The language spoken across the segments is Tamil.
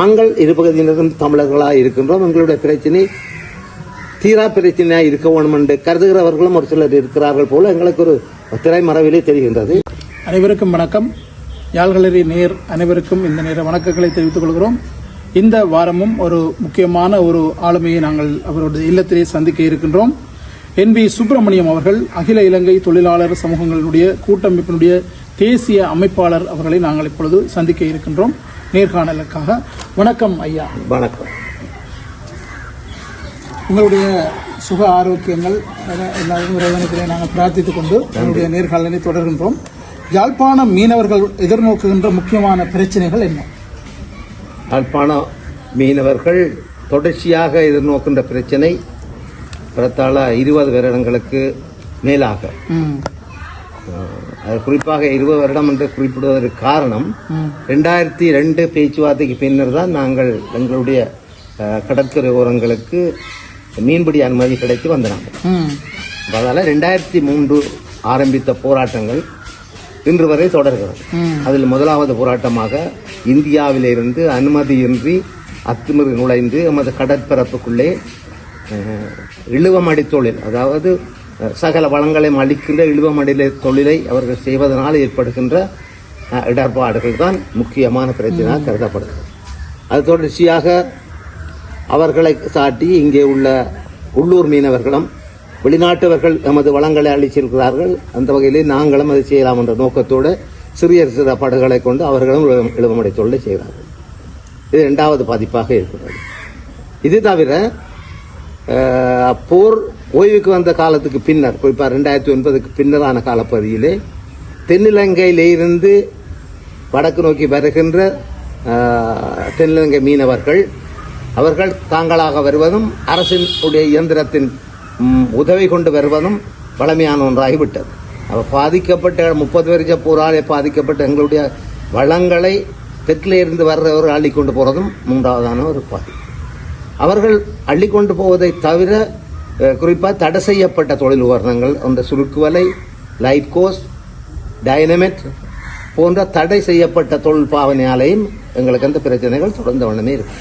நாங்கள் இருபகுதியினரும் தமிழர்களாக இருக்கின்றோம். எங்களுடைய பிரச்சனை தீரா பிரச்சனையாக இருக்க வேண்டும் என்று கருதுகிறவர்களும் ஒரு சிலர் இருக்கிறார்கள் போல எங்களுக்கு ஒரு திரைமறைவிலே தெரிகின்றது. அனைவருக்கும் வணக்கம். யாழ்களறி நேர் அனைவருக்கும் இந்த நேர வணக்கங்களை தெரிவித்துக் கொள்கிறோம். இந்த வாரமும் ஒரு முக்கியமான ஒரு ஆளுமையை நாங்கள் அவருடைய இல்லத்திலே சந்திக்க இருக்கின்றோம். என் பி சுப்பிரமணியம் அவர்கள் அகில இலங்கை தொழிலாளர் சமூகங்களுடைய கூட்டமைப்பினுடைய தேசிய அமைப்பாளர் அவர்களை நாங்கள் இப்பொழுது சந்திக்க இருக்கின்றோம். நேர்காணலுக்காக வணக்கம் ஐயா. வணக்கம். உங்களுடைய சுக ஆரோக்கியங்கள் எல்லாரும் இறைவனத்திலே நாங்கள் பிரார்த்தித்துக் கொண்டு உங்களுடைய நேர்காணலை தொடர்கின்றோம். யாழ்ப்பாணம் மீனவர்கள் எதிர்நோக்குகின்ற முக்கியமான பிரச்சனைகள் என்ன? யாழ்ப்பாண மீனவர்கள் தொடர்ச்சியாக எதிர்நோக்கின்ற பிரச்சனை பிரத்தால இருபது வருடங்களுக்கு மேலாக. அது குறிப்பாக இருபது வருடம் என்று குறிப்பிடுவதற்கு காரணம் ரெண்டாயிரத்தி ரெண்டு பேச்சுவார்த்தைக்கு பின்னர் தான் நாங்கள் எங்களுடைய கடற்கரை ஓரங்களுக்கு மீன்பிடி அனுமதி கிடைத்து வந்தாங்க ம், அதனால் ரெண்டாயிரத்தி மூன்று ஆரம்பித்த போராட்டங்கள் இன்று வரை தொடர்கிறது. அதில் முதலாவது போராட்டமாக இந்தியாவிலிருந்து அனுமதியின்றி அத்துமீறி நுழைந்து எமது கடற்பரப்புக்குள்ளே இழுவமடி தொழில் அதாவது சகல வளங்களையும் அளிக்கின்ற இழுவமடி தொழிலை அவர்கள் செய்வதனால் ஏற்படுகின்ற இடர்பாடுகள் தான் முக்கியமான பிரச்சனையாக கருதப்படுகிறது. அது தொடர்ச்சியாக அவர்களை சாட்டி இங்கே உள்ள உள்ளூர் மீனவர்களும் வெளிநாட்டவர்கள் எமது வளங்களை அளிச்சிருக்கிறார்கள் அந்த வகையிலே நாங்களும் அதை செய்யலாம் என்ற நோக்கத்தோடு சிறிய சிறு படகுகளை கொண்டு அவர்களும் இழுவ- இழுவமடை தொழிலை செய்கிறார்கள். இது இரண்டாவது பாதிப்பாக இருக்கிறது. இது தவிர போர் ஓய்வுக்கு வந்த காலத்துக்கு பின்னர் குறிப்பாக ரெண்டாயிரத்தி ஒன்பதுக்கு பின்னரான காலப்பகுதியிலே தென்னிலங்கையிலிருந்து வடக்கு நோக்கி வருகின்ற தென்னிலங்கை மீனவர்கள் அவர்கள் தாங்களாக வருவதும் அரசின் உடைய இயந்திரத்தின் உதவி கொண்டு வருவதும் வளமையான ஒன்றாகிவிட்டது. அவர் பாதிக்கப்பட்ட முப்பது வருஷ போராலே பாதிக்கப்பட்ட எங்களுடைய வளங்களை தெற்கிலே இருந்து வர்றவர் அள்ளி கொண்டு மூன்றாவதான ஒரு பாதி. அவர்கள் அள்ளி கொண்டு போவதை தவிர குறிப்பாக தடை செய்யப்பட்ட தொழில் உபகரணங்கள் அந்த சுருக்குவலை லைட் கோஸ் டைனமெட் போன்ற தடை செய்யப்பட்ட தொழில் பாவனையாலையும் எங்களுக்கு அந்த பிரச்சனைகள் தொடர்ந்த வண்ணமே இருக்கு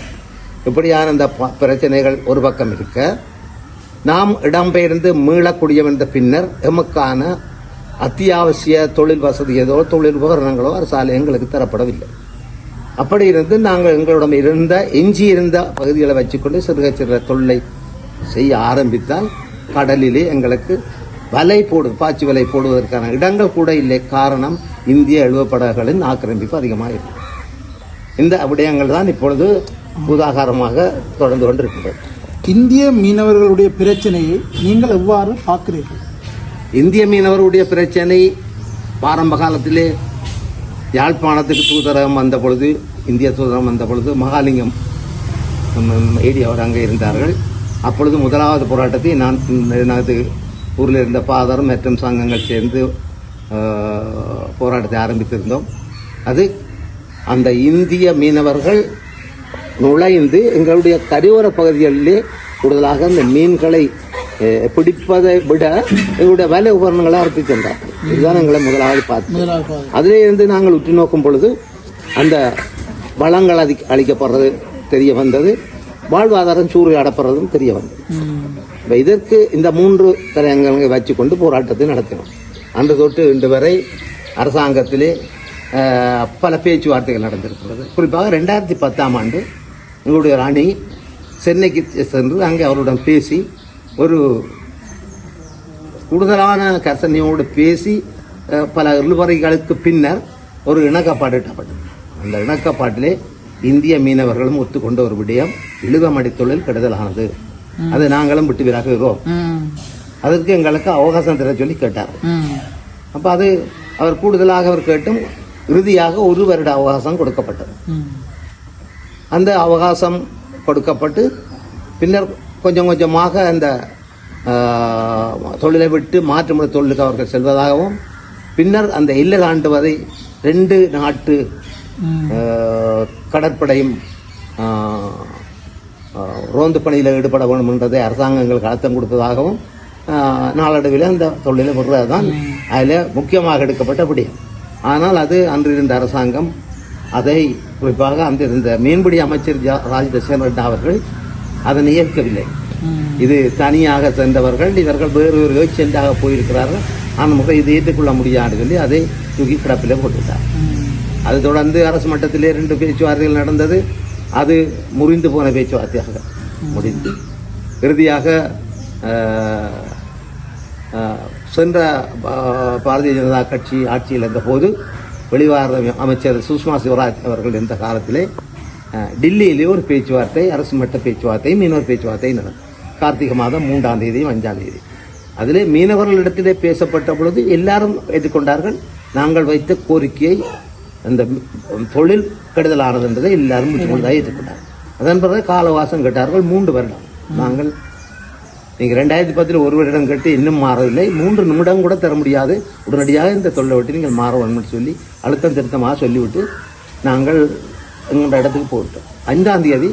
இப்படியான அந்த ப- பிரச்சனைகள் ஒரு பக்கம் இருக்க நாம் இடம்பெயர்ந்து மீளக்கூடிய வந்த பின்னர் எமக்கான அத்தியாவசிய தொழில் வசதி ஏதோ தொழில் உபகரணங்களோ அரசால் எங்களுக்கு தரப்படவில்லை அப்படி இருந்து நாங்கள் எங்களிடம் இருந்த எஞ்சி இருந்த பகுதிகளை வச்சுக்கொண்டு சிறுக சிறு தொழிலை செய்ய ஆரம்பித்தால் கடலிலே எங்களுக்கு வலை போடு பாய்ச்சி வலை போடுவதற்கான இடங்கள் கூட இல்லை. காரணம் இந்திய எழுவப்படகுகளின் ஆக்கிரமிப்பு அதிகமாக இருக்கு இந்த விடயங்கள் தான் இப்பொழுது உதாகாரமாக தொடர்ந்து கொண்டிருக்கின்றது. இந்திய மீனவர்களுடைய பிரச்சனையை நீங்கள் எவ்வாறு பார்க்கிறீர்கள்? இந்திய மீனவருடைய பிரச்சனை ஆரம்ப காலத்திலே யாழ்ப்பாணத்துக்கு தூதரகம் வந்த பொழுது இந்திய தூதரகம் வந்த பொழுது மகாலிங்கம் ஏடி அவர் அங்கே இருந்தார்கள். அப்பொழுது முதலாவது போராட்டத்தை நான் எனது ஊரில் இருந்த பாதர் மற்றும் சங்கங்கள் சேர்ந்து போராட்டத்தை ஆரம்பித்திருந்தோம். அது அந்த இந்திய மீனவர்கள் நுழைந்து எங்களுடைய கரையோர பகுதிகளிலே கூடுதலாக இந்த மீன்களை பிடிப்பதை விட எங்களுடைய வலை உபகரணங்களை சென்றார்கள். இதுதான் எங்களை முதலாவது பார்த்து. அதிலே இருந்து நாங்கள் உற்று நோக்கும் பொழுது அந்த வளங்கள் அதி அளிக்கப்படுறது தெரிய வந்தது. வாழ்வாதாரம் சூறையாடப்படுறதும் தெரிய வந்தது இப்ப இதற்கு இந்த மூன்று தரங்களை வச்சுக்கொண்டு போராட்டத்தை நடத்தினோம். அன்று தொட்டு இன்று வரை அரசாங்கத்திலே பல பேச்சுவார்த்தைகள் நடந்திருக்கிறது. குறிப்பாக ரெண்டாயிரத்தி பத்தாம் ஆண்டு எங்களுடைய ராணி சென்னைக்கு சென்று அங்கே அவருடன் பேசி ஒரு கூடுதலான கர்சனையோடு பேசி பல இழுவறைகளுக்கு பின்னர் ஒரு இணக்கப்பாடு எட்டப்பட்டது அந்த இணக்கப்பாட்டிலே இந்திய மீனவர்களும் ஒத்துக்கொண்ட ஒரு விடயம் இழுவமடி தொழில் கெடுதலானது அதை நாங்களும் விட்டு விலகுகிறோம் அதற்கு எங்களுக்கு அவகாசம் தர சொல்லி கேட்டார். அப்ப அது அவர் கூடுதலாக அவர் கேட்டும் இறுதியாக ஒரு வருட அவகாசம் கொடுக்கப்பட்டது. அந்த அவகாசம் கொடுக்கப்பட்டு பின்னர் கொஞ்சம் கொஞ்சமாக அந்த தொழிலை விட்டு மாற்றுமுறை தொழிலுக்கு அவர்கள் செல்வதாகவும் பின்னர் அந்த இல்ல தாண்டுவதை ரெண்டு நாட்டு கடற்படையும் ரோந்து பணியில் ஈடுபட வேண்டும் என்றதை அரசாங்கங்களுக்கு அழுத்தம் கொடுத்ததாகவும் நாளடைவில் அந்த தொழிலை விடுறது தான் அதில் முக்கியமாக எடுக்கப்பட்ட விடயம். ஆனால் அது அன்று இருந்த அரசாங்கம் அதை குறிப்பாக அந்த இந்த மீன்பிடி அமைச்சர் ராஜதேசன் ரெட்டி அவர்கள் அதனை ஏற்கவில்லை. இது தனியாக சென்றவர்கள் இவர்கள் வேறு ஒரு ஏஜெண்டாக போயிருக்கிறார்கள். முறை இது ஏற்றுக்கொள்ள முடியாது சொல்லி அதை தூக்கி கிடப்பிலே போட்டுவிட்டார் அது தொடர்ந்து அரசு மட்டத்திலே ரெண்டு பேச்சுவார்த்தைகள் நடந்தது. அது முறிந்து போன பேச்சுவார்த்தையாக முடிந்து. இறுதியாக சென்ற பா- பாரதிய ஜனதா கட்சி ஆட்சியில் இருந்தபோது வெளிவார அமைச்சர் சுஷ்மா சிவராஜ் அவர்கள் இருந்த காலத்திலே டில்லியிலே ஒரு பேச்சுவார்த்தை அரசு மட்ட பேச்சுவார்த்தை மீனவர் பேச்சுவார்த்தையும் நடந்தது. கார்த்திகை மாதம் மூன்றாம் தேதியும் அஞ்சாம் தேதி. அதிலே மீனவர்களிடத்திலே பேசப்பட்ட பொழுது எல்லாரும் ஏற்றுக்கொண்டார்கள் நாங்கள் வைத்த கோரிக்கையை அந்த தொழில் கெடுதலானது என்பதை எல்லாரும் முற்றுமுழுதாக ஏற்றுக்கொண்டார். அதன் பிறகு காலவாசம் கேட்டார்கள் மூன்று வருடம். நாங்கள் நீங்கள் ரெண்டாயிரத்தி பத்தில் ஒரு வருடம் கட்டி இன்னும் மாறவில்லை. மூன்று நிமிடம் கூட தர முடியாது. உடனடியாக இந்த தொழிலை விட்டு நீங்கள் மாற வேணும்னு சொல்லி அழுத்தம் திருத்தமாக சொல்லிவிட்டு நாங்கள் எங்களோட இடத்துக்கு போயிட்டோம் ஐந்தாம் தேதி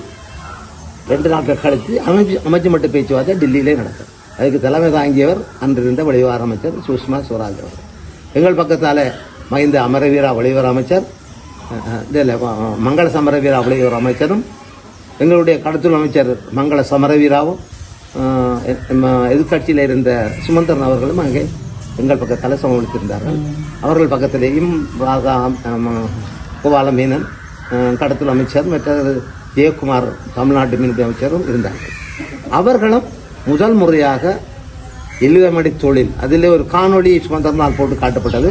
ரெண்டு நாட்கள் கழித்து அமைச்சு அமைச்சு மட்டும் பேச்சுவார்த்தை டெல்லியிலே நடக்கும். அதுக்கு தலைமை தாங்கியவர் அன்றிருந்த வெளிவார அமைச்சர் சுஷ்மா ஸ்வராஜ் அவர்கள். எங்கள் பக்கத்தால் மகிந்த அமரவீரா வெளிவார அமைச்சர் அஹ், மங்கள சமரவீரா வெளிவார அமைச்சரும் எங்களுடைய கடத்தல் அமைச்சர் மங்கள சமரவீராவும் எதிர்கட்சியில் எதிர்க்கட்சியில் இருந்த சுமந்திரன் அவர்களும் அங்கே எங்கள் பக்கத்தால் சமளித்திருந்தார்கள் அவர்கள் பக்கத்திலேயும் கோபால மீனன் அஹ், கடத்தல் அமைச்சர் மற்ற ஜெயக்குமார் தமிழ்நாட்டு மீன்பிடி அமைச்சரும் இருந்தார்கள். அவர்களும் முதல் முறையாக இழுவமடி தொழில். அதில் ஒரு காணொளி சுமந்திரனால் போட்டு காட்டப்பட்டது.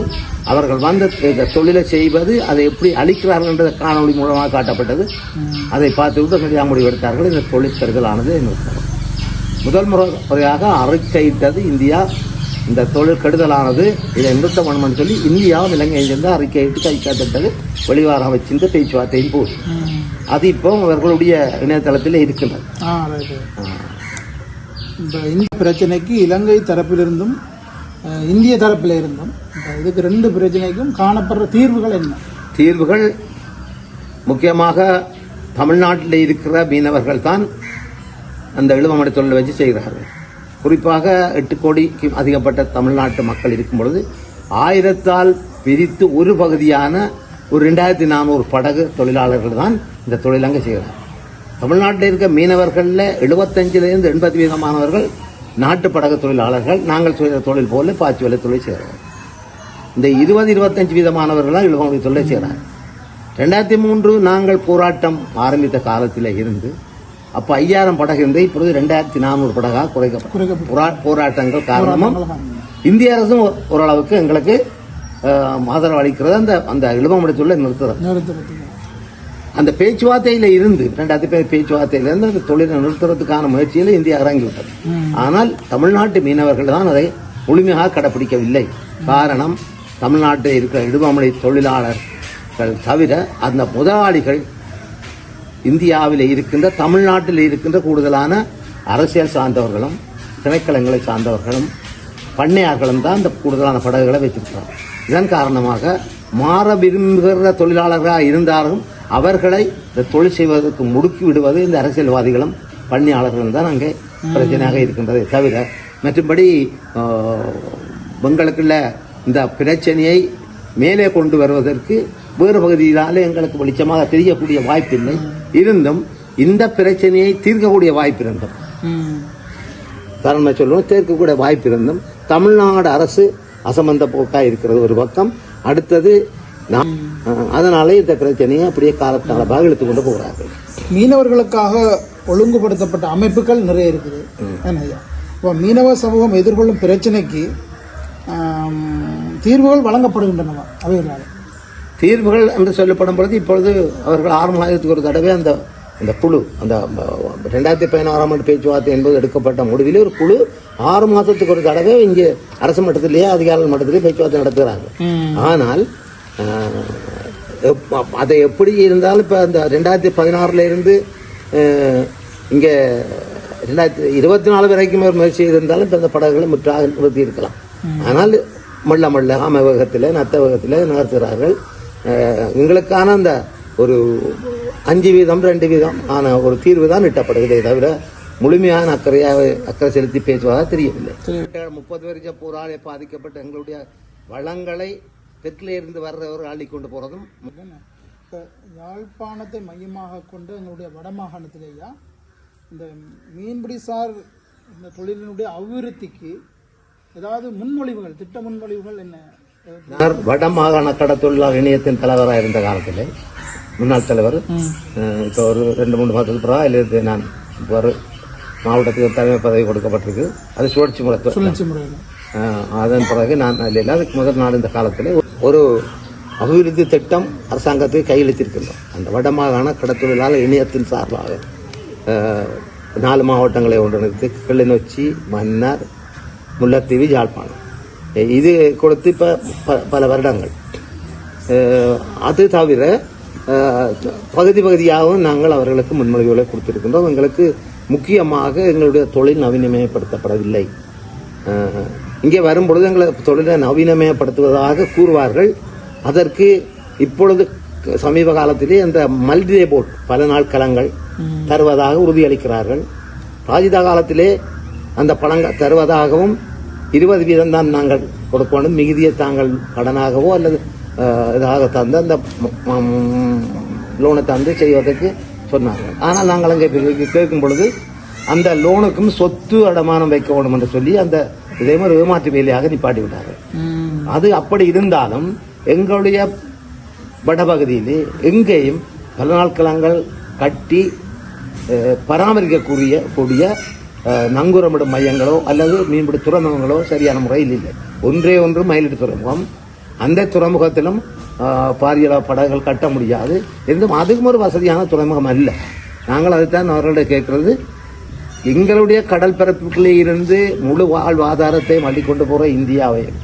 அவர்கள் வந்த இந்த தொழிலை செய்வது அதை எப்படி அழிக்கிறார்கள் என்ற காணொளி மூலமாக காட்டப்பட்டது. அதை பார்த்துவிட்டு சரியாக முடிவெடுத்தார்கள் இந்த நிறுத்தம் முதல் முறை முறையாக அறிக்கையிட்டது இந்தியா. இந்த தொழில் கெடுதலானது. இதை நிறுத்த வேணும்னு சொல்லி இந்தியாவும் இலங்கையில் இருந்து அறிக்கையிட்டு கை காத்திட்டது வெளிவார அமைச்சிருந்த பேச்சுவார்த்தையின் போது. அது இப்போ அவர்களுடைய இணையதளத்தில் இருக்கின்றது. இந்த இந்த பிரச்சனைக்கு இலங்கை தரப்பிலிருந்தும் இந்திய தரப்பில் இருந்தும் இந்த இதுக்கு ரெண்டு பிரச்சனைக்கும் காணப்படுற தீர்வுகள் என்ன? தீர்வுகள் முக்கியமாக தமிழ்நாட்டில் இருக்கிற மீனவர்கள் தான் அந்த இழுவமடை தொழிலை வச்சு செய்கிறார்கள். குறிப்பாக எட்டு கோடிக்கு அதிகப்பட்ட தமிழ்நாட்டு மக்கள் இருக்கும் பொழுது ஆயிரத்தால் பிரித்து ஒரு பகுதியான ஒரு ரெண்டாயிரத்தி நானூறு படகு தொழிலாளர்கள் தான் இந்த தொழிலங்க செய்கிறார்கள். தமிழ்நாட்டில் இருக்க மீனவர்களில் எழுபத்தஞ்சிலிருந்து எண்பது வீதமானவர்கள் நாட்டு படகு தொழிலாளர்கள். நாங்கள் செய்கிற தொழில் போல பாய்ச்சி வேலை தொழில் செய்கிறார்கள் இந்த இருபது இருபத்தஞ்சு வீதமானவர்கள் இழுவமொழி தொழிலை செய்கிறார்கள் ரெண்டாயிரத்தி மூன்று நாங்கள் போராட்டம் ஆரம்பித்த காலத்தில் இருந்து அப்போ ஐயாயிரம் படகு இருந்து இப்பொழுது ரெண்டாயிரத்தி நானூறு படகாக. போரா- போராட்டங்கள் காரணமும் இந்திய அரசும் ஓரளவுக்கு எங்களுக்கு ஆதரவு அளிக்கிறது. அந்த அந்த இழுவமொழி தொழிலை நிறுத்துறது அந்த பேச்சுவார்த்தையில இருந்து ரெண்டாயிரத்தி பேர் பேச்சுவார்த்தையில இருந்து அந்த தொழிலை நிறுத்துறதுக்கான முயற்சியில் இந்தியா இறங்கிவிட்டது ஆனால் தமிழ்நாட்டு மீனவர்கள் தான் அதை முழுமையாக கடைபிடிக்கவில்லை காரணம் தமிழ்நாட்டில் இருக்கிற இடுவாமலை தொழிலாளர்கள் தவிர அந்த முதலாளிகள் இந்தியாவில் இருக்கின்ற தமிழ்நாட்டில் இருக்கின்ற கூடுதலான அரசியல் சார்ந்தவர்களும் திணைக்களங்களை சார்ந்தவர்களும் பண்ணையார்களும் தான் இந்த கூடுதலான படகுகளை வைத்திருக்கிறார் இதன் காரணமாக மாற விரும்புகிற தொழிலாளர்களாக இருந்தாலும் அவர்களை இந்த தொழில் செய்வதற்கு முடுக்கி விடுவது இந்த அரசியல்வாதிகளும் பணியாளர்களும் தான் அங்கே பிரச்சனையாக இருக்கின்றதை தவிர மற்றபடி ஆஹ், எங்களுக்குள்ள இந்த பிரச்சனையை மேலே கொண்டு வருவதற்கு வேறு பகுதியினாலே எங்களுக்கு வெளிச்சமாக தெரியக்கூடிய வாய்ப்பில்லை. இருந்தும் இந்த பிரச்சனையை தீர்க்கக்கூடிய வாய்ப்பு இருந்தும். காரணம் சொல்லுவோம் தீர்க்கக்கூடிய வாய்ப்பு இருந்தும். தமிழ்நாடு அரசு அசமந்த போக்காக இருக்கிறது ஒரு பக்கம். அடுத்தது நாம் அதனாலே இந்த பிரச்சனையை அப்படியே காலத்தாளமாக இழுத்து கொண்டு போகிறார்கள் மீனவர்களுக்காக ஒழுங்குபடுத்தப்பட்ட அமைப்புகள் நிறைய இருக்குது. இப்போ மீனவ சமூகம் எதிர்கொள்ளும் பிரச்சனைக்கு தீர்வுகள் வழங்கப்படுகின்றனவா அவைகளால். தீர்வுகள் என்று சொல்லப்படும் பொழுது இப்பொழுது அவர்கள் ஆறு மாதத்துக்கு ஒரு தடவை அந்த அந்த குழு அந்த ரெண்டாயிரத்தி பதினாறாம் ஆண்டு பேச்சுவார்த்தை என்பது எடுக்கப்பட்ட முடிவில் ஒரு குழு ஆறு மாதத்துக்கு ஒரு தடவை இங்கே அரசு மட்டத்திலேயே அதிகாரிகள் மட்டத்திலேயே பேச்சுவார்த்தை நடத்துகிறாங்க ஆனால் அதை எப்படி இருந்தாலும் இப்போ அந்த ரெண்டாயிரத்தி பதினாறுல இருந்து ஆஹ், இங்கே ரெண்டாயிரத்தி இருபத்தி நாலு வரைக்கும் ஒரு முயற்சி இருந்தாலும் இப்போ அந்த படகுகளை முற்றாக நிறுத்தி இருக்கலாம் ஆனால் மெல்ல மெல்ல ஆமவகத்தில் நத்தவகத்தில் நகர்த்துகிறார்கள். ஆஹ், எங்களுக்கான அந்த ஒரு அஞ்சு வீதம் ரெண்டு வீதம் ஆன ஒரு தீர்வு தான் இட்டப்படுகிறதே தவிர முழுமையான அக்கறையாக அக்கறை செலுத்தி பேசுவதாக தெரியவில்லை. முப்பது வருஷ போராலே பாதிக்கப்பட்ட எங்களுடைய வளங்களை தெற்கிலே இருந்து வர்றவர் அள்ளி கொண்டு போறதும் இப்போ யாழ்ப்பாணத்தை மையமாக கொண்டு எங்களுடைய வடமாகாணத்திலேயா இந்த மீன்பிடிசார் இந்த தொழிலினுடைய அபிவிருத்திக்கு ஏதாவது முன்மொழிவுகள் திட்ட முன்மொழிவுகள் என்ன? நான் வடமாகாண கடத்தொழிலாளர் இணையத்தின் தலைவராக இருந்த காலத்தில் முன்னாள் தலைவர் இப்போ ஒரு ரெண்டு மூணு மாதத்துக்கு பிறகு அதில் நான் ஒரு மாவட்டத்துக்கு தலைமை பதவி கொடுக்கப்பட்டிருக்கு. அது சுழற்சி முறை. அதன் பிறகு நான் அதில் அதுக்கு முதல் நாள் இந்த காலத்தில் ஒரு அபிவிருத்தி திட்டம் அரசாங்கத்துக்கு கையெழுத்திருக்கின்றோம் அந்த வடமாகாண கடத்தொழிலாளர் இணையத்தின் சார்பாக நாலு மாவட்டங்களை ஒன்றிணைத்து கிளிநொச்சி மன்னார் முல்லைத்தீவு யாழ்ப்பாணம். இது கொடுத்து இப்போ பல வருடங்கள். அது தவிர பகுதி பகுதியாகவும் நாங்கள் அவர்களுக்கு முன்மொழிவுகளை கொடுத்திருக்கின்றோம். எங்களுக்கு முக்கியமாக எங்களுடைய தொழில் நவீனமயப்படுத்தப்படவில்லை. இங்கே வரும்பொழுது எங்களை தொழிலை நவீனமயப்படுத்துவதாக கூறுவார்கள். அதற்கு இப்பொழுது சமீப காலத்திலே இந்த மல்டிடே போட் பல நாள் கலங்கள் தருவதாக உறுதியளிக்கிறார்கள். ராஜிதா காலத்திலே அந்த பணங்கள் தருவதாகவும் இருபது வீதம் தான் நாங்கள் கொடுக்கணும் மிகுதியை தாங்கள் கடனாகவோ அல்லது இதாக தந்து அந்த லோனை தந்து செய்வதற்கு சொன்னார்கள். ஆனால் நாங்கள் அங்கே கேட்கும் பொழுது அந்த லோனுக்கும் சொத்து அடமானம் வைக்க வேண்டும் என்று சொல்லி அந்த இதே மாதிரி ஏமாற்று வேலையாக நிப்பாட்டி விட்டார்கள் அது அப்படி இருந்தாலும் எங்களுடைய வடபகுதியிலே எங்கேயும் பல நாட்களங்கள் கட்டி பராமரிக்கக்கூடிய கூடிய நங்கூரமிடும் மையங்களோ அல்லது மீன்பிடி துறைமுகங்களோ சரியான முறையில் இல்லை. ஒன்றே ஒன்று மயிலிட்டு துறைமுகம். அந்த துறைமுகத்திலும் பாரிய படகுகள் கட்ட முடியாது. இருந்தும் அதுக்கும் ஒரு வசதியான துறைமுகம் அல்ல. நாங்கள் அதைத்தான் அவர்கள்ட்ட கேட்கறது. எங்களுடைய கடல் பரப்புக்குள்ளே இருந்து முழு வாழ்வாதாரத்தை மல்லிக்கொண்டு போகிற இந்தியாவையும்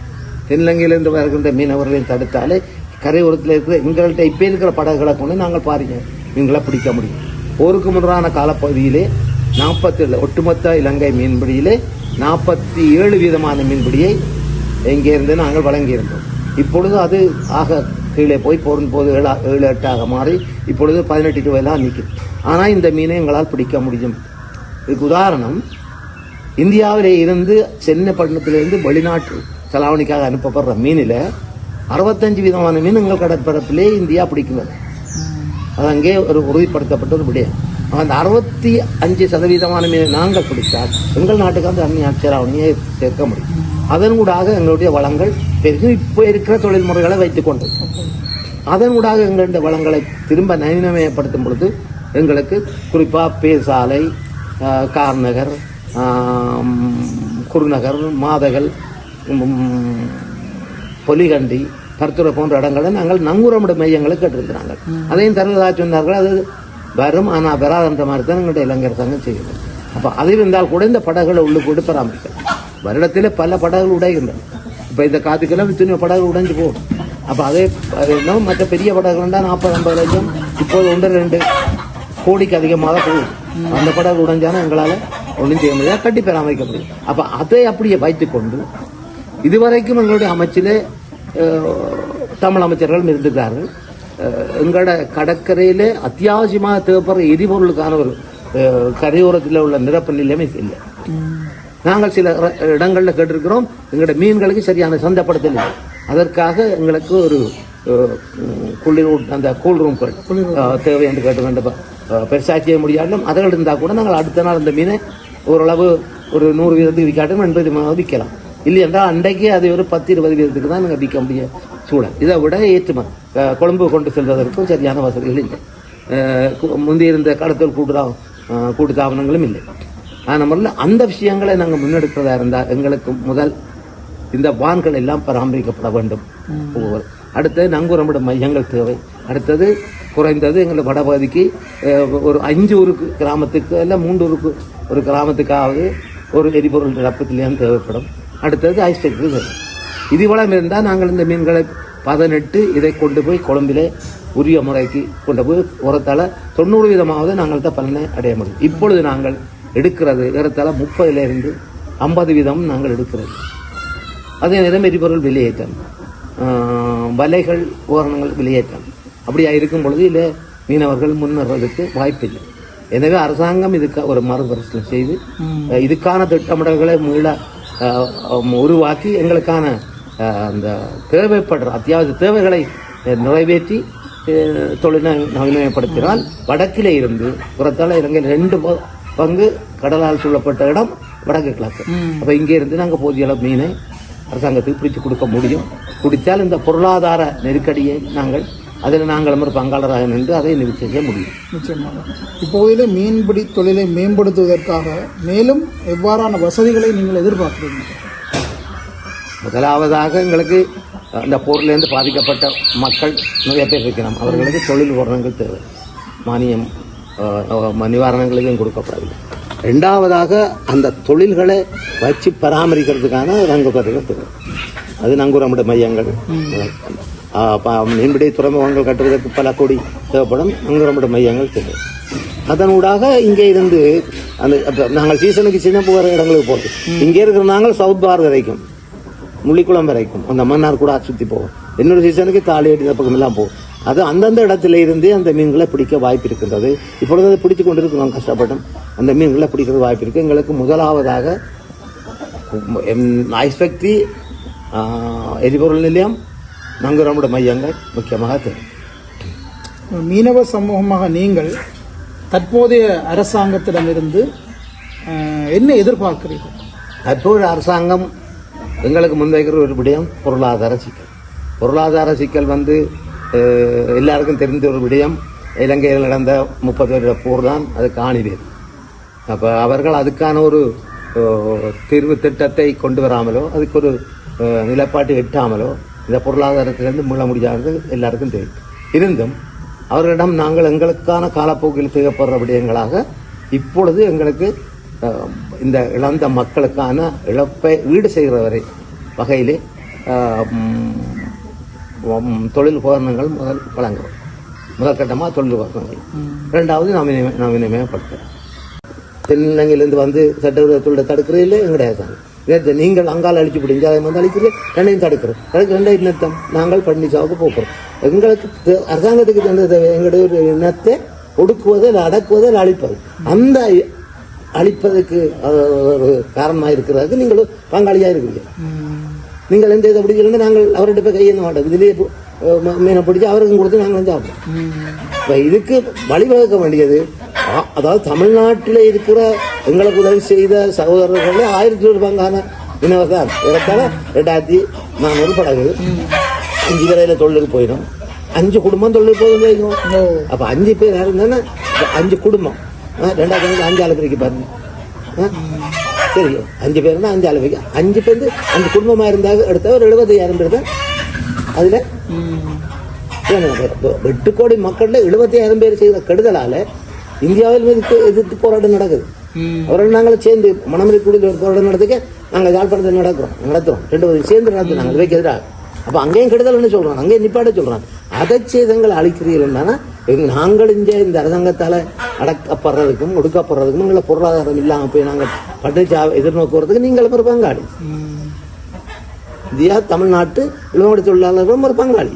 தென்னிலங்கையிலிருந்து வருகின்ற மீனவர்களையும் தடுத்தாலே கரையோரத்தில் இருக்கிற எங்கள்கிட்ட இப்போ இருக்கிற படகுகளை கொண்டு நாங்கள் பாருங்க. மீன்களை பிடிக்க முடியும். போருக்கு முன்றான காலப்பகுதியிலே நாற்பத்தேழு ஒட்டுமொத்த இலங்கை மீன்பிடியிலே நாற்பத்தி ஏழு வீதமான மீன்பிடியை இருந்து நாங்கள் வழங்கியிருந்தோம். இப்பொழுது அது ஆக கீழே போய் போரின் போது ஏழா ஏழு எட்டாக மாறி இப்பொழுது பதினெட்டு ரூபாயெல்லாம் நிற்கும் ஆனால் இந்த மீனை எங்களால் பிடிக்க முடியும். இதுக்கு உதாரணம் இந்தியாவிலே இருந்து சென்னப்பட்டினத்திலிருந்து வெளிநாட்டு செலாவணிக்காக அனுப்பப்படுற மீனில் அறுபத்தஞ்சு விதமான மீன் எங்கள் கடற்பரப்பிலே இந்தியா பிடிக்கிறது. அது அங்கே ஒரு உறுதிப்படுத்தப்பட்ட ஒரு விடயம். அந்த அறுபத்தி அஞ்சு சதவீதமான மீனை நாங்கள் பிடித்தால் எங்கள் நாட்டுக்கு வந்து அந்நிய செலாவணியை சேர்க்க முடியும். அதன் கூடாக எங்களுடைய வளங்கள் பெருகும் இப்போ இருக்கிற தொழில் முறைகளை வைத்துக் கொண்டு. அதன் கூடாக எங்களுடைய வளங்களை திரும்ப நவீனமயப்படுத்தும் பொழுது எங்களுக்கு குறிப்பாக பேசாலை ஆஹ், கார்நகர் ஆம், குருநகர் மாதகள் பொலிகண்டி கருத்துரை போன்ற இடங்களை நாங்கள் நங்கூரமிடும் மையங்களை கேட்டிருக்கிறாங்க. அதையும் தருவதாக சொன்னார்கள் அது வரும் ஆனால் வராதுன்ற மாதிரி தான் எங்களுடைய இளைஞர் சங்கம் செய்யுது. அப்போ அது இருந்தால் கூட இந்த படகுகளை உள்ளுக்கு விட்டு பராமரிக்கலாம் வருடத்தில் பல படகுகள் உடைகின்றன. இப்போ இந்த காத்துக்கெல்லாம் இத்தனை படகுகள் உடைஞ்சு போகும். அப்போ அதே மற்ற பெரிய படகுகள்னா நாற்பது ஐம்பது லட்சம் இப்போது ஒன்று ரெண்டு. கோடிக்கு அதிகமாக போகுது. அந்த படகு உடைஞ்சாலும் எங்களால் ஒன்றும் செய்ய முடியாது. கட்டி பராமரிக்க முடியும் அப்போ அதை அப்படியே வைத்துக்கொண்டு இதுவரைக்கும் எங்களுடைய அமைச்சிலே தமிழ் அமைச்சர்கள் இருந்துக்கிறார்கள். எங்களோட கடற்கரையிலே அத்தியாவசியமாக தேவைப்படுற எரிபொருளுக்கான ஒரு கரையோரத்தில் உள்ள நிரப்பு நிலைமை இல்லை. நாங்கள் சில இடங்களில் கேட்டிருக்கிறோம். எங்களோட மீன்களுக்கு சரியான சந்தைப்படுத்தல் அதற்காக எங்களுக்கு ஒரு குளிர் அந்த கூல் ரூம் தேவை என்று கேட்டு வேண்டும் பெருசாக செய்ய முடியாலும் அதில் இருந்தால் கூட நாங்கள் அடுத்த நாள் அந்த மீனை ஓரளவு ஒரு நூறு வீதத்துக்கு விற்காட்டும் எண்பது வீதமாக விற்கலாம். இல்லை என்றால் அன்றைக்கு அது ஒரு பத்து இருபது வீதத்துக்கு தான் நாங்கள் விற்க முடிய சூழல் இதை விட ஏற்றுமதி. கொழும்பு கொண்டு செல்வதற்கும் சரியான வசதிகள் இல்லை. முந்தி இருந்த கடத்தல் கூட்டுறா அஹ், கூட்டுத்தாபனங்களும் இல்லை. ஆனால் முதல்ல அந்த விஷயங்களை நாங்கள் முன்னெடுக்கிறதா இருந்தால் எங்களுக்கு முதல் இந்த வான்கள் எல்லாம் பராமரிக்கப்பட வேண்டும். அடுத்தது நங்கூரமிடும் மையங்கள் தேவை. அடுத்தது குறைந்தது எங்களை வடபகுதிக்கு ஒரு அஞ்சு ஊருக்கு கிராமத்துக்கு இல்லை மூன்று ஊருக்கு ஒரு கிராமத்துக்காவது ஒரு எரிபொருள் நிரப்பத்திலேயும் தேவைப்படும்? அடுத்தது ஐஸ்டெக்கு தேவை இது வளம் இருந்தால் நாங்கள் இந்த மீன்களை பதனிட்டு இதை கொண்டு போய் கொழம்பிலே உரிய முறைக்கு கொண்டு போய் உரத்தால் தொண்ணூறு வீதமாவது தான் பலனை அடைய முடியும். இப்பொழுது நாங்கள் எடுக்கிறது ஏறத்தாழ முப்பதுலேருந்து ஐம்பது வீதம் நாங்கள் எடுக்கிறது அதே நேரம் எரிபொருள் வெளியேற்றம் வலைகள் உபகரணங்கள் வெளியேற்றம். அப்படியா இருக்கும் பொழுது இல்லை மீனவர்கள் முன்னேறுவதற்கு வாய்ப்பில்லை. எனவே அரசாங்கம் இதுக்கு ஒரு மறுபரிசீலனை செய்து இதுக்கான திட்டமிடல்களை மீள உருவாக்கி எங்களுக்கான அந்த தேவைப்படுற அத்தியாவசிய தேவைகளை நிறைவேற்றி தொழிலை நவீனப்படுத்தினால் வடக்கிலே இருந்து புறத்தால இலங்கையில் ரெண்டு பங்கு கடலால் சூழப்பட்ட இடம் வடக்கு கிழக்கு. அப்ப இங்கே இருந்து நாங்கள் போதிய அளவு மீனை அரசாங்கத்துக்கு பிடிச்சு கொடுக்க முடியும். பிடித்தால் இந்த பொருளாதார நெருக்கடியை நாங்கள் அதில் நாங்களும் ஒரு பங்காளராக நின்று அதை நிறுத்தி செய்ய முடியும். நிச்சயமாக. இப்போதிலே மீன்பிடி தொழிலை மேம்படுத்துவதற்காக மேலும் எவ்வாறான வசதிகளை நீங்கள் எதிர்பார்க்கிறீங்க? முதலாவதாக எங்களுக்கு அந்த போரிலிருந்து பாதிக்கப்பட்ட மக்கள் நிறைய பேர் இருக்கிறோம் அவர்களுக்கு தொழில் உபகரணங்கள் தேவை. மானியம் அஹ், அஹ், நிவாரணங்கள் எதுவும் கொடுக்கப்படவில்லை. ரெண்டாவதாக அந்த தொழில்களை வச்சு பராமரிக்கிறதுக்கான ரங்கப்பர்கள் தேவை. அது நங்கூரமிட மையங்கள். மீன்பிடி துறைமுகங்கள் கட்டுவதற்கு பல கோடி தேவைப்படும் நங்கூரமிட மையங்கள் தேவை. அதனூடாக இங்கே இருந்து அந்த நாங்கள் சீசனுக்கு சின்ன போகிற இடங்களுக்கு போகிறோம் இங்கே இருக்கிற நாங்கள் சவுத் பார் வரைக்கும் முள்ளிக்குளம் வரைக்கும் அந்த மன்னார் கூட சுற்றி போவோம். இன்னொரு சீசனுக்கு தாலி அடி பக்கம் எல்லாம் போவோம். அது அந்தந்த இடத்துல இருந்தே அந்த மீன்களை பிடிக்க வாய்ப்பு இருக்கின்றது இப்பொழுது அதை பிடிச்சு கொண்டிருக்கிறோம் கஷ்டப்பட்டோம். அந்த மீன்களை பிடிக்கிறது வாய்ப்பு இருக்கு எங்களுக்கு முதலாவதாக ஐஸ் ஃபேக்டரி எரிபொருள் நிலையம் நங்குரமுட மையங்கள் முக்கியமாக தேவை மீனவ சமூகமாக நீங்கள் தற்போதைய அரசாங்கத்திடமிருந்து என்ன எதிர்பார்க்கிறீர்கள்? தற்போது அரசாங்கம் எங்களுக்கு முன்வைக்கிற ஒரு விடயம் பொருளாதார சிக்கல். பொருளாதார சிக்கல் வந்து எல்லாருக்கும் தெரிந்த ஒரு விடயம் இலங்கையில் நடந்த முப்பது வருட போர் தான் அது ஆணிவேர் அப்போ அவர்கள் அதுக்கான ஒரு தீர்வு திட்டத்தை கொண்டு வராமலோ அதுக்கு ஒரு நிலப்பாட்டு எட்டாமலோ இந்த பொருளாதாரத்திலிருந்து மீள முடியாது எல்லாருக்கும் தெரியும் இருந்தும் அவர்களிடம் நாங்கள் எங்களுக்கான காலப்போக்கில் செய்யப்படுற விடயங்களாக இப்பொழுது எங்களுக்கு இந்த இழந்த மக்களுக்கான இழப்பை ஈடு செய்கிற வரை வகையிலே தொழில் உபகரணங்கள் முதல் வழங்குவோம் முதல் கட்டமாக தொழில் உபகரணங்கள். ரெண்டாவது நவீன நவீனமயப்படுத்துகிறோம் தென்னிலங்கையிலேருந்து வந்து சட்டவிரோத தொழிலை தடுக்கிறது இல்லை நேற்று நீங்கள் அங்கால அழிச்சு பிடிங்க அதை வந்து அழிக்கிறது ரெண்டையும் தடுக்கிறோம். அதுக்கு ரெண்டையும் நிறுத்தம் நாங்கள் பழனிசாவுக்கு போகிறோம். எங்களுக்கு அரசாங்கத்துக்கு தந்த எங்களுடைய ஒரு இனத்தை ஒடுக்குவது இல்லை அடக்குவது இல்லை அழிப்பது. அந்த அழிப்பதற்கு ஒரு காரணமாக இருக்கிறதுக்கு நீங்கள் பங்காளியாக இருக்கிறீங்க நீங்கள் எந்த இதை பிடிக்கலன்னா நாங்கள் அவர்கிட்ட போய் கையெழுந்த மாட்டோம். ம- மீனை பிடிச்சி அவருக்கும் கொடுத்து நாங்கள் வந்து சாப்பிடுவோம் இப்ப இதுக்கு வழிவகுக்க வேண்டியது அதாவது தமிழ்நாட்டில் இருக்கிற எங்களுக்கு உதவி செய்த சகோதரர்களே ஆயிரத்தி ஒரு பங்கான இனவர் தான் ஏறத்தாழ ரெண்டாயிரத்தி நானூறு படகு. அஞ்சு வரையில தொழிலுக்கு போயிடும். அஞ்சு குடும்பம் தொழிலுக்கு போயிடும் அப்ப அஞ்சு பேர் இருந்தானே அஞ்சு குடும்பம். ரெண்டாயிரத்தி அஞ்சு ஆளு பிரிக்க பாருங்க? தெரியும். அஞ்சு பேர்னா அஞ்சு ஆளு பிரிக்க அஞ்சு பேர் அஞ்சு குடும்பமா இருந்தாங்க எடுத்த ஒரு எழுபத்தையாயிரம் பேர் தான். அதுல எட்டு கோடி மக்கள்ல எழுபத்தையாயிரம் பேர் செய்த கெடுதலால இந்தியாவில் இதுக்கு எதிர்த்து போராட்டம் நடக்குது. அவர்கள் நாங்கள் சேர்ந்து மணமரி குடியில் ஒரு போராட்டம் நடத்துக்க நாங்கள் யாழ்ப்பாணத்தில் நடக்கிறோம் நடத்துறோம். ரெண்டு பேரும் சேர்ந்து நடத்துறோம் நாங்கள் எதிராக. அப்போ அங்கேயும் கெடுதல்னு சொல்றோம் அங்கேயும் நிப்பாட்ட சொல்றான் அதை சேதங்கள் நாங்கள் இங்க இந்த அரசாங்கத்தால அடக்கப்படுறதுக்கும் ஒடுக்கப்படுறதுக்கும் எங்களை பொருளாதாரம் இல்லாமல் போய் நாங்கள் பட்டுச்சா எதிர்நோக்குறதுக்கு நீங்களும் ஒரு பங்காளி. இந்தியா தமிழ்நாட்டு இளவடி தொழிலாளர்களும் ஒரு பங்காளி.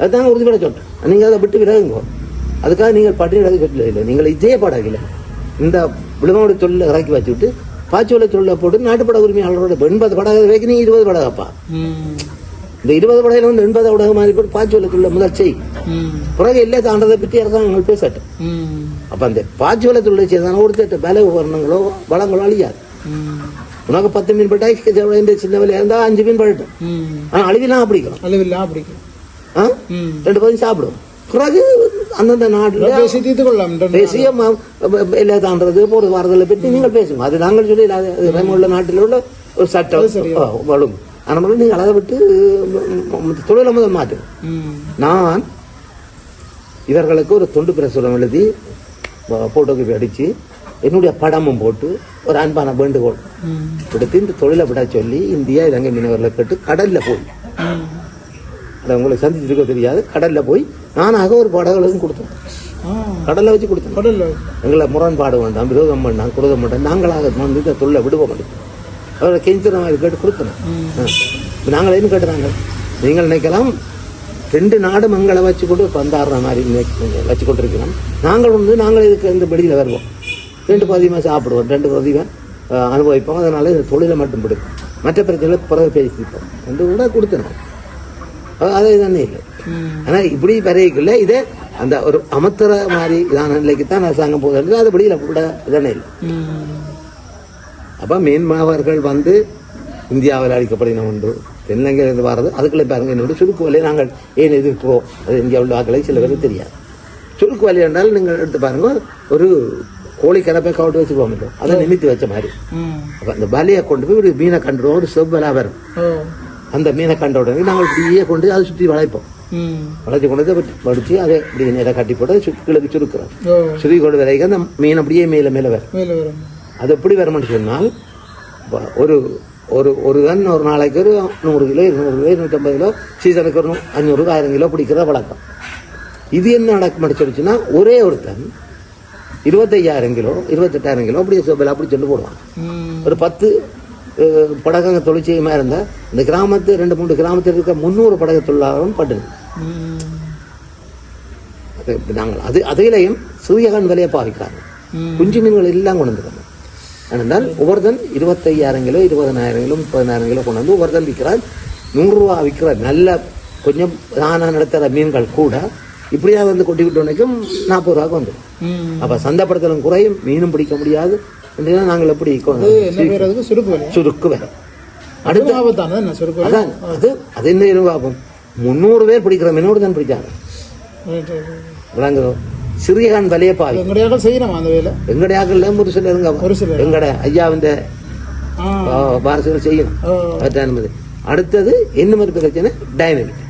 அதுதாங்க உறுதிபட சொல்றேன் நீங்க அதை விட்டு விலகுங்க. அதுக்காக நீங்கள் பட்டியலாக சொல்லல இல்லை. நீங்கள் இதே படகில் இந்த விளம்பர தொழிலை இறக்கி வச்சுட்டு பாய்ச்சோலை தொழிலை போட்டு நாட்டுப்பட உரிமையாளரோட எண்பது படகு வைக்க இருபது படகப்பா இந்த இருபது படகுல வந்து எண்பது படகு மாதிரி தொழிலை முதல் செய் பிறகு இல்லை தாண்டதை பற்றி அரசாங்கங்கள் பேசட்டும். அப்ப அந்த தொழிலை செய்தான ஒருத்தட்ட வேலை உபகரணங்களோ வளங்களோ அழியாது. உனக்கு பத்து மீன் பட்டா இந்த சின்ன விலையா இருந்தா அஞ்சு மீன் படட்டும் ஆனா அழிவிலாம் பிடிக்கும் அளவில்லா பிடிக்கும் ஆ? ரெண்டு பேரும் சாப்பிடும். பிறகு அந்தந்த நாட்டுல பேசி தீர்த்து கொள்ளலாம். பேசிய ம- ப- எல்லை தாண்டது போறது வரதில்லை பற்றி நீங்கள் பேசுங்க. அது நாங்கள் சொல்லி அது உள்ள நாட்டில் உள்ள ஒரு சட்டம். வரும். அதனால நீங்கள் அதை விட்டு தொழிலை முதல் மாற்றுங்க நான் இவர்களுக்கு ஒரு தொண்டு பிரசுரம் எழுதி போட்டோகிராஃபி அடிச்சு என்னுடைய படமும் போட்டு ஒரு அன்பான வேண்டுகோள் விடுத்து இந்த தொழிலை விட சொல்லி இந்தியா இலங்கை மீனவர்களை கேட்டு கடல்ல போய். அதை உங்களுக்கு சந்திச்சிருக்க தெரியாது. கடல்ல போய் நானாக ஒரு படகுகளுக்கும் கொடுத்தேன். கடல்ல வச்சு கொடுத்தேன். கடல்ல. எங்களை முரண்பாடு வேண்டாம் விரோதம் வேண்டாம் குரோதம் வேண்டாம். நாங்களாக வந்து இந்த தொழிலை விடுவோம். அவரை கெஞ்சிரம் மாதிரி கேட்டு கொடுக்கணும். இப்ப நாங்கள் என்ன கேட்டுறாங்க? நீங்கள் நினைக்கலாம் ரெண்டு நாடும் எங்களை வச்சு கொண்டு பந்தாடுற மாதிரி வச்சு கொண்டிருக்கிறோம். நாங்கள் வந்து நாங்கள் இதுக்கு இந்த வெளியில் வருவோம். ரெண்டு பதிவாக சாப்பிடுவோம். ரெண்டு பதிவாக அனுபவிப்போம். அதனால இந்த தொழிலை மட்டும் பிடிக்கும் மற்ற பிரச்சனைகளை பிறகு பேசிப்போம். ரெண்டு கூட கொடுத்தணும் அது- தானே இல்லை. ஆனா இப்படி வரைக்குள்ள இதை அந்த ஒரு அமர்த்துற மாதிரி இதான நிலைக்கு தான் அரசாங்கம் போகுது. அது வெளியில கூட இதனே இல்லை. அப்ப மீன்மாவர்கள் வந்து இந்தியாவில் அளிக்கப்படுகின உண்டு தென்னிலங்கையிலிருந்து வர்றது. அதுக்குள்ள பாருங்க என்னோட சுருக்கு வலையை நாங்கள் ஏன் எதிர்க்கிறோம்? அது இந்தியாவில் ஆக்களை சில பேருக்கு தெரியாது. சுருக்கு வலை என்றால் நீங்கள் எடுத்து பாருங்க ஒரு கோழி கரப்பை கவுட்டு வச்சுக்குவோம் அதை நிமித்தி வச்ச மாதிரி. அப்போ அந்த வலையை கொண்டு போய் ஒரு மீனை கண்டுருவோம் ஒரு செவ்வலா வரும். அந்த மீனை கண்ட உடனே நாங்கள் இப்படியே கொண்டு அதை சுற்றி வளைப்போம். வளைச்சு கொண்டு வந்து வடிச்சு அதை இப்படி நேராக கட்டி போட்டு அதை சுற்றி கிழக்கு சுருக்கிறோம் சுருக்கி கொண்டு வரைக்கும் அந்த மீன் அப்படியே மேலே மேல வரும். அது எப்படி வரும்னு சொன்னால் ஒரு ஒரு ஒரு கன் ஒரு நாளைக்கு ஒரு நூறு கிலோ இருநூறு கிலோ இருநூற்றம்பது கிலோ சீசனுக்கு ஒரு அஞ்சூறு ஆயிரம் கிலோ பிடிக்கிற வழக்கம். இது என்ன நடக்க சொல்லிச்சுன்னா ஒரே ஒருத்தன் இருபத்தையாயிரம் கிலோ இருபத்தெட்டாயிரம் கிலோ அப்படியே சோபல் அப்படி சொல்லி போடுவான். ஒரு பத்து படகங்க தொழிற்சியமாக இருந்தால் இந்த கிராமத்து ரெண்டு மூணு கிராமத்தில் இருக்க முந்நூறு படகு தொழிலாளரும் பட்டுது நாங்கள் அது அதிலையும் சூரியகான் விலையை பாவிக்கிறாங்க குஞ்சு மீன்கள் எல்லாம் கொண்டு வந்துருக்காங்க. ஆனால் ஒவ்வொருத்தன் இருபத்தையாயிரம் கிலோ இருபதனாயிரம் கிலோ முப்பதனாயிரம் கிலோ கொண்டு வந்து ஒவ்வொருத்தன் விற்கிறான். நூறுரூவா விற்கிறார் நல்ல கொஞ்சம் தானா நடத்துகிற மீன்கள் கூட இப்படியா வந்து கொட்டிக்கிட்டோன்னைக்கும் நாற்பது ரூபாய்க்கு வந்துடும். அப்போ சந்தைப்படுத்தலும் குறையும் மீனும் பிடிக்க முடியாது. அப்படின்னா நாங்கள் எப்படி சுருக்கு வரும் அடுத்து வலை? அதான் அது அது என்ன இருவாகும் முந்நூறு பேர் பிடிக்கிற மீனோடு தான் பிடிச்சாங்க விளங்குதோ? சிறியகான் வலையை பாவி. எங்கடையாக செய்யணும் அந்த வேலை. எங்கடையாக்கள்ல ஒரு சிலர் இருங்க. ஒரு சிலர். எங்கட ஐயாவின் வாரசுகள் செய்யணும். அனுமதி அடுத்தது இன்னும் ஒரு பிரச்சனை டைனமிக்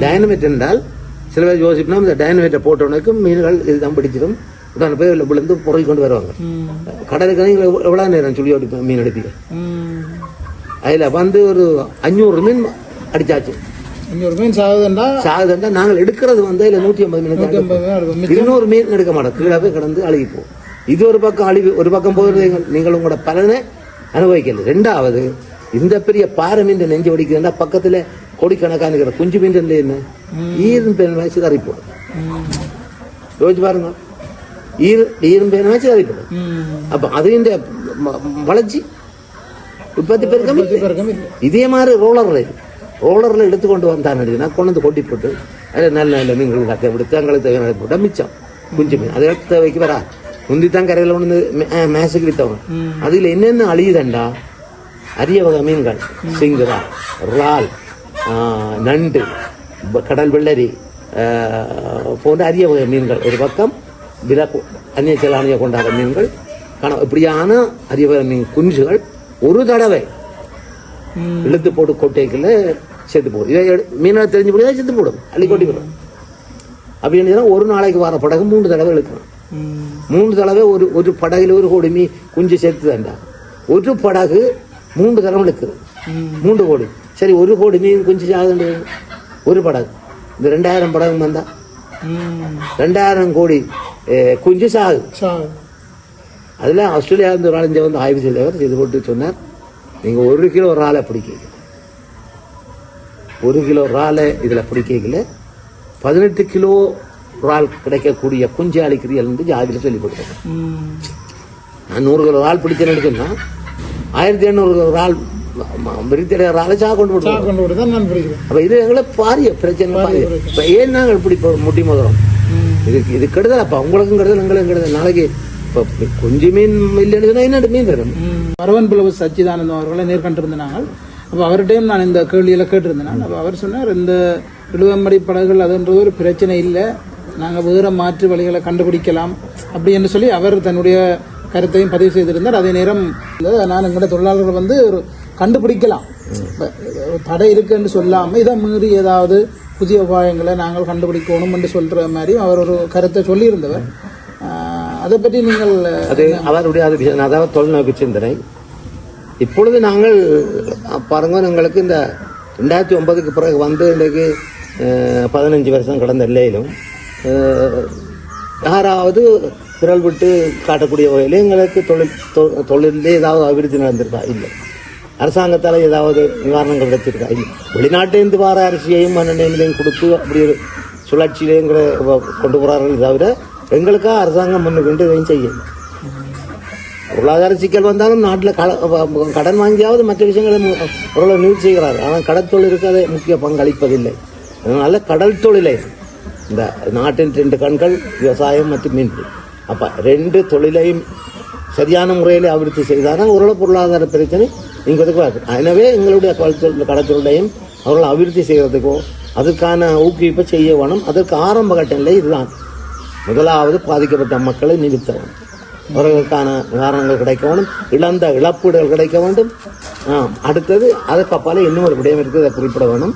டைனமிக் என்றால் சில பேர் யோசிப்போம் இந்த டைனமிட்டை போட்டவனுக்கும் மீன்கள் இதுதான் பிடிச்சிடும் உடனே போய் உள்ள விழுந்து பொறுக்கி கொண்டு வருவாங்க. கடலுக்கு நீங்கள் எவ்வளோ நேரம் சொல்லி ஓடி மீன் எடுப்பீங்க? ம். அதில் வந்து ஒரு அஞ்சூறு மீன் அடிச்சாச்சு. அஞ்சூறு மீன் சாகுதுண்டா? சாகுதுண்டா நாங்கள் எடுக்கிறது வந்து அதில் நூற்றி ஐம்பது மீன் இருநூறு மீன் எடுக்க மாட்டோம் கீழே போய் கிடந்து அழுகி போகும் இது ஒரு பக்கம் அழிவு ஒரு பக்கம் போகிறது நீங்கள் உங்களோட பலனை அனுபவிக்கல ரெண்டாவது இந்த பெரிய பாறை மீன் நெஞ்சு வடிக்குதுன்னா பக்கத்தில் கோடிக்கணக்கான இருக்கிற குஞ்சு மீன் இல்லை என்ன? ஈரும் பேன் வச்சு கறி போடும். ம். யோசிச்சு பாருங்க. ஈர் ஈரும் பேன் வச்சு கறி போடும். ம். அப்போ அது இந்த ம- வளர்ச்சி. உற்பத்தி பெருக்கம் இல்லை. இல்லை. இதே மாதிரி ரோலரில் ரோலரில் எடுத்து கொண்டு வந்தாங்கன்னா கொண்டு வந்து கொட்டி போட்டு அதில் நல்ல நல்ல மீன்கள் கத்தை விடுத்து அங்களுக்கு தேவையான போட்டால் மிச்சம் குஞ்சு மீன். அதை தேவைக்கு வரா முந்தி தான் கரையில் கொண்டு வந்து மேசுக்கு விற்றவங்க அதில் என்னென்ன அழியுதண்டா? அரிய வகை மீன்கள். சிங்கரா ஆஹ், நண்டு கடல் வெள்ளரி போன்ற அரிய வகை மீன்கள். ஒரு பக்கம் வில அந்நிய செலானிய கொண்டாட மீன்கள். கண இப்படியான அரிய வகை மீன் குஞ்சுகள் ஒரு தடவை. இழுத்து போட்டு கொட்டைக்குள்ள செத்து போடும் இதை எடு- மீனை தெரிஞ்சு போடுதா செத்து போடும் அள்ளி கொட்டி போடும் அப்படின்னு ஒரு நாளைக்கு வர படகு மூன்று தடவை இழுக்கணும் ம். மூன்று தடவை ஒரு ஒரு படகுல ஒரு கோடி மீ குஞ்சு சேர்த்து தண்டா. ஒரு படகு மூன்று தடவை இழுக்குது. மூன்று கோடி. சரி ஒரு கோடி மீன் குஞ்சு சாகுது. ஒரு படகு. இந்த ரெண்டாயிரம் படகு வந்தா. ரெண்டாயிரம் கோடி குஞ்சு சாகு. அதில் ஆஸ்திரேலியா இருந்து ஒரு ஆள் இங்கே வந்து ஆய்வு செய்தவர் செய்து போட்டு சொன்னார். நீங்கள் ஒரு கிலோ இறாலை பிடிக்கல ஒரு கிலோ இறாலை இதில் பிடிக்கல பதினெட்டு கிலோ இறால் கிடைக்கக்கூடிய குஞ்சு அழிக்கிறீர்கள் என்று ஜாதியில் சொல்லி ம். நான் நூறு கிலோ இறால் பிடிச்சேன்னு சொன்னால் ஆயிரத்தி எண்ணூறு விரித்தடைய இறாலை சாக கொண்டு விடுவோம். அப்போ இது எங்களை பாரிய பிரச்சனை பாரிய இப்போ ஏன் நாங்கள் இப்படி இப்போ முட்டி மோதுறோம்? ம். இது இது கெடுதல் அப்போ உங்களுக்கும் கெடுதல் எங்களுக்கும் கெடுதல். நாளைக்கு இப்போ கொஞ்சம் மீன் இல்லைன்னு சொன்னால் என்ன மீன் தரும். ம். புலவு சச்சிதானந்தம் அவர்களை நேர்கண்டிருந்தாங்க அப்போ அவர்கிட்டையும் நான் இந்த கேள்வியில் கேட்டிருந்தேன். அப்போ அவர் சொன்னார் இந்த இழுவம்படி படகுகள் அதுன்றது ஒரு பிரச்சனை இல்லை. நாங்கள் வேறு மாற்று வழிகளை கண்டுபிடிக்கலாம். அப்படி என்று சொல்லி அவர் தன்னுடைய கருத்தையும் பதிவு செய்திருந்தார். அதே நேரம் நான் எங்களோட தொழிலாளர்கள் வந்து ஒரு கண்டுபிடிக்கலாம். தடை இருக்குன்னு சொல்லாமல் இதை மீறி ஏதாவது புதிய உபாயங்களை நாங்கள் கண்டுபிடிக்கணும் என்று சொல்கிற மாதிரி அவர் ஒரு கருத்தை சொல்லியிருந்தவர். அதை பற்றி நீங்கள் அது அவருடைய அது. அதாவது தொலைநோக்கு சிந்தனை. இப்பொழுது நாங்கள் பாருங்க எங்களுக்கு இந்த ரெண்டாயிரத்தி ஒன்பதுக்கு பிறகு வந்து இன்றைக்கு பதினஞ்சு வருஷம் கடந்த எல்லையிலும் அஹ், யாராவது விரல் விட்டு காட்டக்கூடிய வகையில் எங்களுக்கு தொழில் தொழிலே ஏதாவது அபிவிருத்தி நடந்திருக்கா? இல்லை. அரசாங்கத்தால் ஏதாவது நிவாரணங்கள் கிடைச்சிருக்கா இல்லை. வெளிநாட்டிலிருந்து வர அரிசியையும் மண்ணெண்ணையும் கொடுத்து அப்படி ஒரு சுழற்சியிலேங்கிற கொண்டு போகிறார்கள் தவிர எங்களுக்காக அரசாங்கம் முன்னுக்கு இதையும் செய்யணும் பொருளாதார சிக்கல் வந்தாலும் நாட்டில் கடன் வாங்கியாவது மற்ற விஷயங்களை மு- ஓரளவு நிவர்த்தி செய்கிறார். ஆனால் கடத்தொழிலுக்கு அதை முக்கிய பங்களிப்பதில்லை. அதனால் கடல் தொழிலை இந்த நாட்டின் ரெண்டு கண்கள் விவசாயம் மற்றும் மீன்பிடி. அப்போ ரெண்டு தொழிலையும் சரியான முறையில் அபிவிருத்தி செய்தாதான் ஓரளவு பொருளாதார பிரச்சனை இங்கிறதுக்கு வராது எனவே எங்களுடைய கடல் கடற்தொழிலையும் அவர்கள் அபிவிருத்தி செய்கிறதுக்கோ அதற்கான ஊக்குவிப்பை செய்ய வேணும். அதற்கு ஆரம்ப கட்ட இதுதான். முதலாவது பாதிக்கப்பட்ட மக்களை நிறுத்த வேண்டும். அவர்களுக்கான நிவாரணங்கள் கிடைக்க வேண்டும். இழந்த இழப்பீடுகள் கிடைக்க வேண்டும். அடுத்தது அதுக்கு அப்பால இன்னும் ஒரு விடயம் இருக்குது அதை குறிப்பிட வேணும்.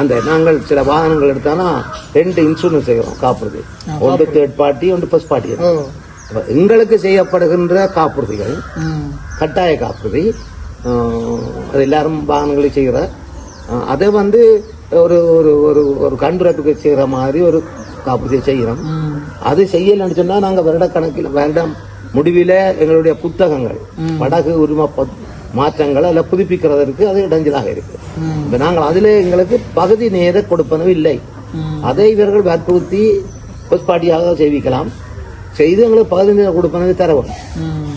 அந்த நாங்கள் சில வாகனங்கள் எடுத்தாலும் ரெண்டு இன்சூரன்ஸ் செய்கிறோம் காப்புறுதி. ஒன்று தேர்ட் பார்ட்டி ஒன்று ஃபர்ஸ்ட் பார்ட்டி எங்களுக்கு செய்யப்படுகின்ற காப்புறுதிகள் கட்டாய காப்புறுதி. அது எல்லாரும் வாகனங்களை செய்கிற அதை வந்து ஒரு ஒரு ஒரு ஒரு கண்டுரைப்புக்கு செய்கிற மாதிரி ஒரு காப்புறுதியை செய்கிறோம் அது செய்யலைன்னு சொன்னா நாங்க வருடக்கணக்கில் வருடம் முடிவில எங்களுடைய புத்தகங்கள் படகு உரிம மாற்றங்களை அதில் புதுப்பிக்கிறதற்கு அது இடைஞ்சலாக இருக்கு. இப்ப நாங்கள் அதில் எங்களுக்கு பகுதி நேர கொடுப்பனவு இல்லை. அதை இவர்கள் வற்புறுத்தி புஷ்பாட்டியாக செய்விக்கலாம். செய்து எங்களுக்கு பகுதி நேர கொடுப்பனவு தர வேண்டும் ம்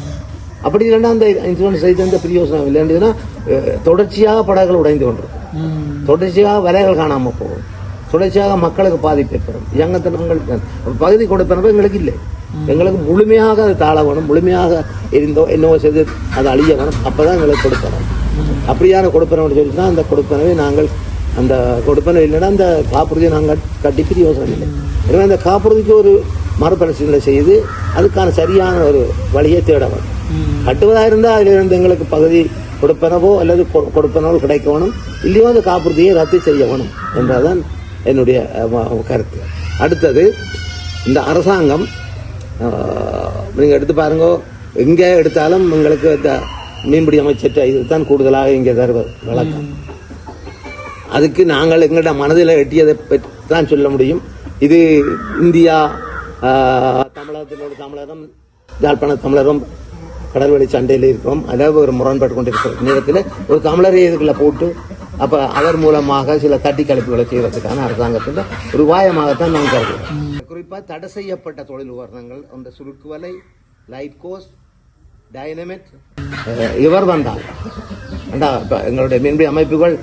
அப்படி இல்லைன்னா அந்த இன்சூரன்ஸ் செய்து எந்த பிரயோசனம் இல்லைன்னா தொடர்ச்சியாக படகுகள் உடைந்து கொண்டிருக்கும். தொடர்ச்சியாக விலைகள் காணாம போகும். தொடர்ச்சியாக மக்களுக்கு பாதிப்பு ஏற்படும். இயங்கத்தனங்கள் பகுதி கொடுப்பனவு எங்களுக்கு இல்லை. எங்களுக்கு முழுமையாக அது தாழ வேணும் முழுமையாக இருந்தோ என்னவோ செய்து அது அழிய வேணும் அப்போ தான் எங்களுக்கு கொடுப்பனவு அப்படியான கொடுப்பனவு சொல்லி தான் அந்த கொடுப்பனவை நாங்கள் அந்த கொடுப்பனவு இல்லைன்னா அந்த காப்புறுதியை நாங்கள் கட்டி யோசனை இல்லை. எனவே அந்த காப்புறுதிக்கு ஒரு மறுபரிசீலனை செய்து அதுக்கான சரியான ஒரு வழியை தேட வேண்டும் கட்டுவதாக இருந்தால் அதிலிருந்து எங்களுக்கு பகுதி கொடுப்பனவோ அல்லது கொ- கொடுப்பனவோ கிடைக்க வேணும் இல்லையோ அந்த காப்புறுதியை ரத்து செய்ய வேணும் என்றதான் என்னுடைய கருத்து. அடுத்தது இந்த அரசாங்கம் நீங்கள் எடுத்து பாருங்க எங்கே எடுத்தாலும் எங்களுக்கு இந்த மீன்பிடி அமைச்சர் இதுதான் கூடுதலாக இங்கே தருவது வழக்கம். அதுக்கு நாங்கள் எங்களோட மனதில் எட்டியதை பற்றி தான் சொல்ல முடியும். இது இந்தியா ஆஹ், தமிழகம் ஒரு தமிழரும் யாழ்ப்பாண தமிழரும் கடல்வழி சண்டையில் இருக்கிறோம் அதாவது ஒரு முரண்பாட்டு கொண்டிருக்கிற நேரத்தில் ஒரு தமிழரை இதுக்குள்ளே போட்டு அப்போ அவர் மூலமாக சில தட்டி கழிப்புகளை செய்வதற்கான அரசாங்கத்தில் ஒரு உபாயமாகத்தான் நான் கருதுகிறேன். குறிப்பாக தடை செய்யப்பட்ட தொழில் உபகரணங்கள் அந்த சுருக்குவலை லைட் கோஸ் டைனமிட் இவர் வந்தார். இப்ப எங்களுடைய மீன்பிடி அமைப்புகள்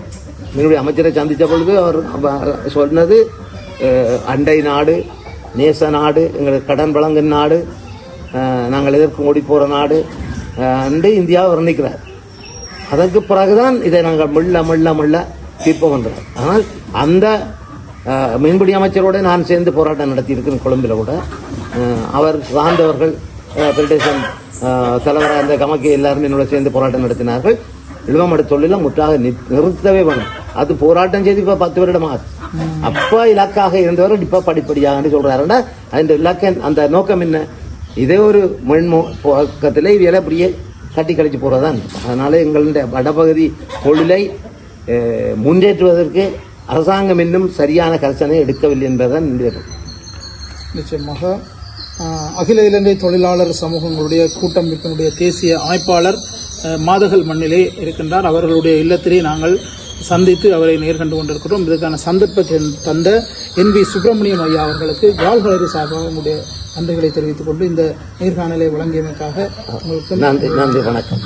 மீன்பிடி அமைச்சரை சந்தித்த பொழுது அவர் அவ- சொன்னது அண்டை நாடு நேச நாடு எங்களுக்கு கடன் வழங்கும் நாடு நாங்கள் எதற்கு ஓடி போகிற நாடு அஹ், என்று இந்தியாவை வர்ணிக்கிறார். அதற்கு பிறகுதான் இதை நாங்கள் மெல்ல மெல்ல மெல்ல தீர்ப்பம் வந்தோம் ஆனால் அந்த மீன்பிடி அமைச்சரோடு நான் சேர்ந்து போராட்டம் நடத்தியிருக்கிறேன் கொழும்பில் கூட. அவர் சார்ந்தவர்கள் பிரிட்டிஷன் தலைவராக இருந்த கமக்கி எல்லாரும் என்னோட சேர்ந்து போராட்டம் நடத்தினார்கள். இழுவமடு தொழில முற்றாக நிறுத்தவே வேணும் அது போராட்டம் செய்து இப்போ பத்து வருடமாக அப்பா இலக்காக இருந்தவர் இப்போ படிப்படியாக சொல்கிறாருன்னா அந்த இலக்க அந்த நோக்கம் என்ன? இதே ஒரு மண்மோ பக்கத்திலே இவையெல்லாம் அப்படியே கட்டி கழிச்சு போகிறதான் அதனால் எங்களுடைய வடபகுதி தொழிலை முன்னேற்றுவதற்கு அரசாங்கம் இன்னும் சரியான கரிசனை எடுக்கவில்லை என்பதுதான் என்னுடைய நிச்சயமாக அகில இலங்கை தொழிலாளர் சமூகங்களுடைய கூட்டமைப்பினுடைய தேசிய அமைப்பாளர் மாதகல் மண்ணிலே இருக்கின்றார். அவர்களுடைய இல்லத்திலே நாங்கள் சந்தித்து அவரை நேர்கண்டு கொண்டிருக்கிறோம். இதற்கான சந்தர்ப்பத்தை தந்த என் வி சுப்பிரமணியம் ஐயா அவர்களுக்கு யாழ்களரி சார்பாக நம்முடைய நன்றிகளை தெரிவித்துக் கொண்டு இந்த நேர்காணலை வழங்கியமைக்காக உங்களுக்கு நன்றி நன்றி வணக்கம்.